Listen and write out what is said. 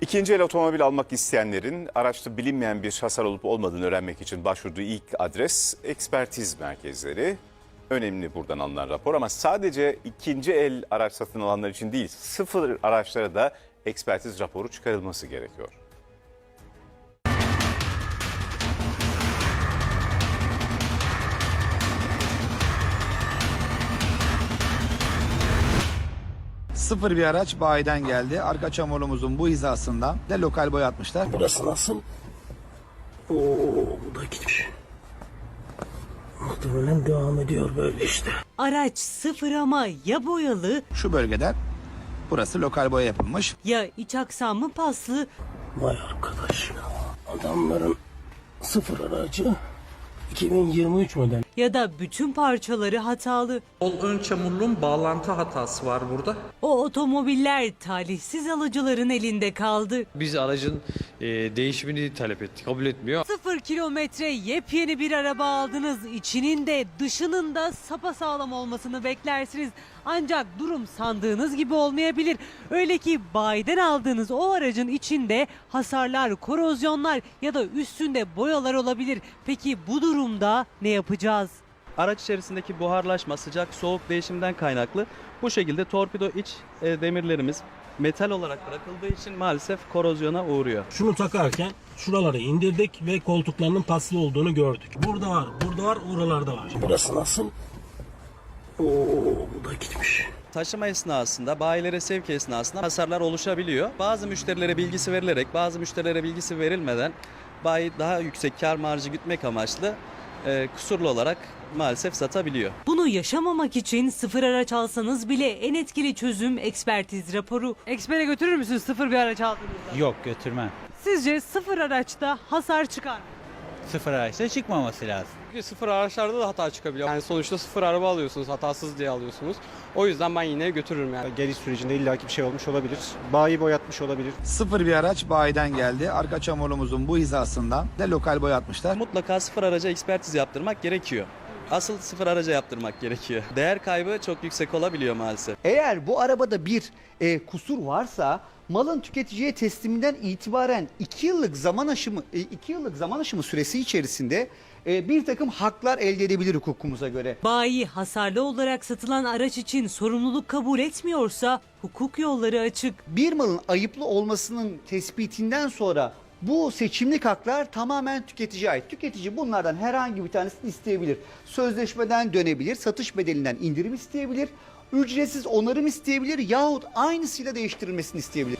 İkinci el otomobil almak isteyenlerin araçta bilinmeyen bir hasar olup olmadığını öğrenmek için başvurduğu ilk adres ekspertiz merkezleri. Önemli buradan alınan rapor ama sadece ikinci el araç satın alanlar için değil sıfır araçlara da ekspertiz raporu çıkarılması gerekiyor. Sıfır bir araç bayiden geldi. Arka çamurumuzun bu hizasından de lokal boya atmışlar. Burası nasıl? Oo, bu da gitmiş. Muhtemelen devam ediyor böyle işte. Araç sıfır ama ya boyalı Şu bölgeden burası lokal boya yapılmış. ya iç aksamı paslı Vay arkadaş ya. Adamların sıfır aracı 2023 model. ya da bütün parçaları hatalı. Sol ön çamurluğun bağlantı hatası var burada. O otomobiller talihsiz alıcıların elinde kaldı. Biz aracın e, değişimini talep ettik. Kabul etmiyor. Sıfır kilometre yepyeni bir araba aldınız. İçinin de dışının da sapasağlam olmasını beklersiniz. Ancak durum sandığınız gibi olmayabilir. Öyle ki bayiden aldığınız o aracın içinde hasarlar, korozyonlar ya da üstünde boyalar olabilir. Peki bu durumda ne yapacağız? Araç içerisindeki buharlaşma, sıcak, soğuk değişimden kaynaklı bu şekilde torpido iç e, demirlerimiz metal olarak bırakıldığı için maalesef korozyona uğruyor. Şunu takarken şuraları indirdik ve koltuklarının paslı olduğunu gördük. Burada var, burada var, oralarda var. Burası nasıl? Oo, bu da gitmiş. Taşıma esnasında, bayilere sevk esnasında hasarlar oluşabiliyor. Bazı müşterilere bilgisi verilerek, bazı müşterilere bilgisi verilmeden bayi daha yüksek kar marjı gütmek amaçlı e, kusurlu olarak maalesef satabiliyor. Bunu yaşamamak için sıfır araç alsanız bile en etkili çözüm ekspertiz raporu. Ekspere götürür müsünüz sıfır bir araç aldığınızda? Yok götürmem. Sizce sıfır araçta hasar çıkar mı? Sıfır araçta çıkmaması lazım. Sıfır araçlarda da hata çıkabiliyor. Yani sonuçta sıfır araba alıyorsunuz, hatasız diye alıyorsunuz. O yüzden ben yine götürürüm yani. Geliş sürecinde illaki bir şey olmuş olabilir. Bayi boyatmış olabilir. Sıfır bir araç bayiden geldi. Arka çamurumuzun bu hizasından de lokal boya atmışlar. Mutlaka sıfır araca ekspertiz yaptırmak gerekiyor. Asıl sıfır araca yaptırmak gerekiyor. Değer kaybı çok yüksek olabiliyor maalesef. Eğer bu arabada bir e, kusur varsa malın tüketiciye tesliminden itibaren 2 yıllık zaman aşımı 2 yıllık zaman aşımı süresi içerisinde e, bir takım haklar elde edebilir hukukumuza göre. Bayi hasarlı olarak satılan araç için sorumluluk kabul etmiyorsa hukuk yolları açık. Bir malın ayıplı olmasının tespitinden sonra bu seçimlik haklar tamamen tüketiciye ait. Tüketici bunlardan herhangi bir tanesini isteyebilir. Sözleşmeden dönebilir, satış bedelinden indirim isteyebilir, ücretsiz onarım isteyebilir yahut aynısıyla değiştirilmesini isteyebilir.